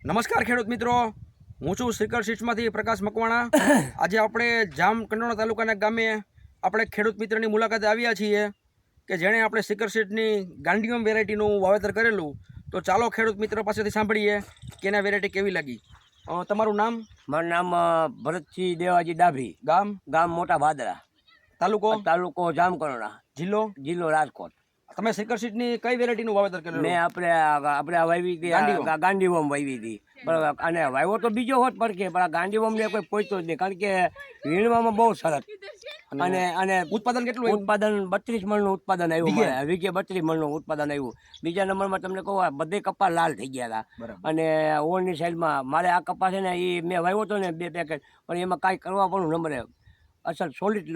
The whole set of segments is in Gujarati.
નમસ્કાર ખેડૂત મિત્રો. હું છું શ્રીકર સીટમાંથી પ્રકાશ મકવાણા. આજે આપણે જામ કંડોણા તાલુકાના ગામે આપણે ખેડૂત મિત્રની મુલાકાતે આવ્યા છીએ કે જેણે આપણે શ્રીકર સીટની ગાંડીયમ વેરાયટીનું વાવેતર કરેલું. તો ચાલો ખેડૂત મિત્ર પાસેથી સાંભળીએ કે એના વેરાયટી કેવી લાગી. તમારું નામ? મારું નામ ભરતસિંહ દેવાજી ડાભી. ગામ? ગામ મોટા ભાદરા તાલુકો? તાલુકો જામકરણા જિલ્લો? જિલ્લો રાજકોટ. તમે સીટની કઈ વેરાયટીનું વાવેતર મેં આપણે આપણે આ વાવી હતી ગાંધીવમ. વાવી હતી. બરાબર. અને વાવ્યો તો બીજો હોત પડકે પણ આ ગાંધીવમને કોઈ પહોંચતો જ નહીં. કારણ કે વીણવામાં બહુ સરસ. અને અને ઉત્પાદન કેટલું? ઉત્પાદન બત્રીસ મણનું ઉત્પાદન આવ્યું વીઘે? બત્રીસ મણનું ઉત્પાદન આવ્યું. બીજા નંબરમાં તમને કહું બધે કપા લાલ થઈ ગયા હતા. અને ઓળની સાઈડમાં મારે આ કપા છે ને એ મેં વાવ્યો હતો ને બે પેકેટ પણ એમાં કાંઈ કરવા પણ નંબરે. અસલ સોલિડ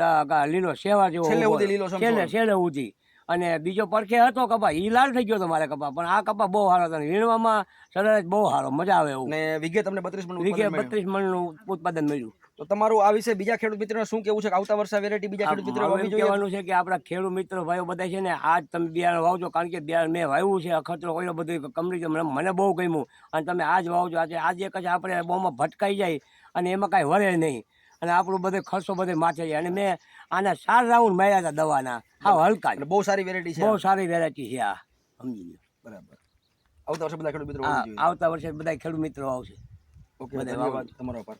લીલો સેવા જેવો છેલ્લે. સુધી અને બીજો પડખે હતો કપા એ લાલ થઈ ગયો તમારે મારે કપા. પણ આ કપા બહુ સારો હતો વીણવામાં સરસ બહુ સારો મજા આવે એવું. ને વીઘે તમને બત્રીસ મણ વીઘે બત્રીસ મણનું ઉત્પાદન મળ્યું. તો તમારું આ વિશે બીજા ખેડૂત મિત્રોને શું કેવું છે? કે આવતા વર્ષે વેરાયટી બીજા ખેડૂત મિત્રો કહેવાનું છે કે આપણા ખેડૂત મિત્રો ભાઈઓ બધા છે ને આજ તમે બિયારણ વાવજો કારણ કે બિયારણ મેં વાવ્યું છે અખતરો કર્યો બધું છે મને મને બહુ ગમ્યું. અને તમે આજ વાવજો આજે આજે કદાચ આપણે બહુમાં ભટકાઈ જાય અને એમાં કાંઈ વળે નહીં. અને આપણો બધો ખર્ચો બધે માથે જાય અને મેં આના ચાર રાઉન્ડ માર્યા હતા દવાના. હા હલકા બહુ સારી વેરાયટી છે બહુ સારી વેરાયટી છે આ. સમજી લો બરાબર. આવતા વર્ષે બધા ખેડૂત મિત્રો આવતા વર્ષે બધા ખેડૂત મિત્રો આવશે. ઓકે તમારો આભાર